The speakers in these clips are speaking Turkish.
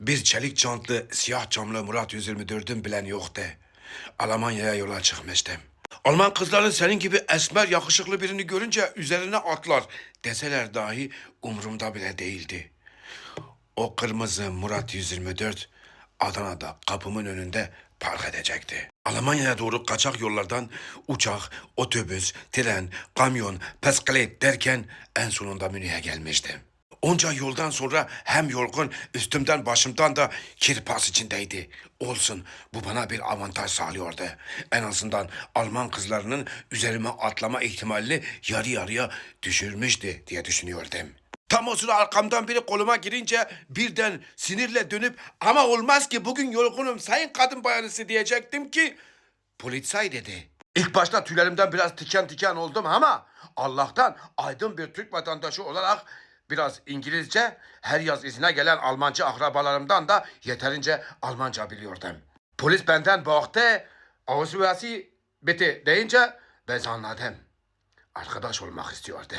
Bir çelik jantlı, siyah camlı Murat 124'ün bilen yoktu. Almanya'ya yola çıkmıştım. Alman kızları senin gibi esmer yakışıklı birini görünce üzerine atlar deseler dahi umurumda bile değildi. O kırmızı Murat 124 Adana'da kapımın önünde park edecekti. Almanya'ya doğru kaçak yollardan uçak, otobüs, tren, kamyon, bisiklet derken en sonunda Münih'e gelmiştim. Onca yoldan sonra hem yorgun üstümden başımdan da kirpas içindeydi. Olsun bu bana bir avantaj sağlıyordu. En azından Alman kızlarının üzerime atlama ihtimalini yarı yarıya düşürmüştü diye düşünüyordum. Tam o sıra arkamdan biri koluma girince birden sinirle dönüp ama olmaz ki bugün yorgunum sayın kadın bayanısı diyecektim ki polisay dedi. İlk başta tüylerimden biraz tiken tiken oldum ama Allah'tan aydın bir Türk vatandaşı olarak biraz İngilizce, her yaz izine gelen Almanca akrabalarımdan da yeterince Almanca biliyordum. Polis benden baktı, ağzı bitti deyince ben anladım. Arkadaş olmak istiyordu.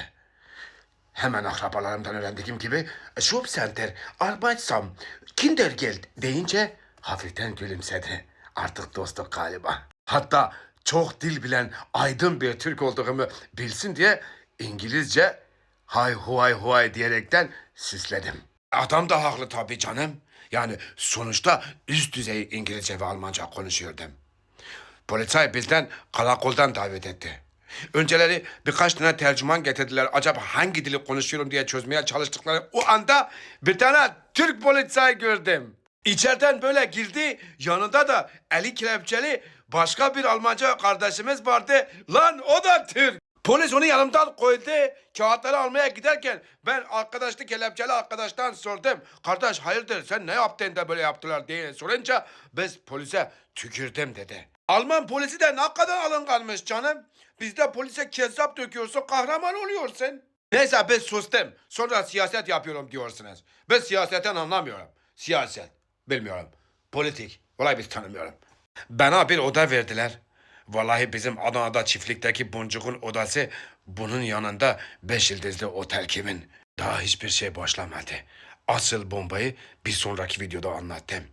Hemen akrabalarımdan öğrendiğim gibi Schubcenter, Arbeitsam, Kindergeld deyince hafiften gülümsedi. Artık dostluk galiba. Hatta çok dil bilen aydın bir Türk olduğumu bilsin diye İngilizce hay huay huay diyerekten süsledim. Adam da haklı tabii canım. Yani sonuçta üst düzey İngilizce ve Almanca konuşuyordum. Polisay bizden karakoldan davet etti. Önceleri birkaç tane tercüman getirdiler. Acaba hangi dili konuşuyorum diye çözmeye çalıştıkları o anda bir tane Türk polisay gördüm. İçeriden böyle girdi, yanında da eli kelepçeli başka bir Almanca kardeşimiz vardı. Lan o da Türk. Polis onu yanımdan koydu. Kağıtları almaya giderken ben arkadaşlı kelepçeli arkadaştan sordum. Kardeş hayırdır sen ne yaptın da böyle yaptılar diye sorunca biz polise tükürdüm dedi. Alman polisi de ne kadar alınganmış canım. Bizde polise kezzap döküyorsun kahraman oluyorsun. Neyse ben sustum. Sonra siyaset yapıyorum diyorsunuz. Ben siyasetten anlamıyorum. Siyaset. Bilmiyorum. Politik. Vallahi biz tanımıyorum. Bana bir oda verdiler. Vallahi bizim Adana'da çiftlikteki boncukun odası bunun yanında beş yıldızlı otel kimin. Daha hiçbir şey başlamadı. Asıl bombayı bir sonraki videoda anlattım.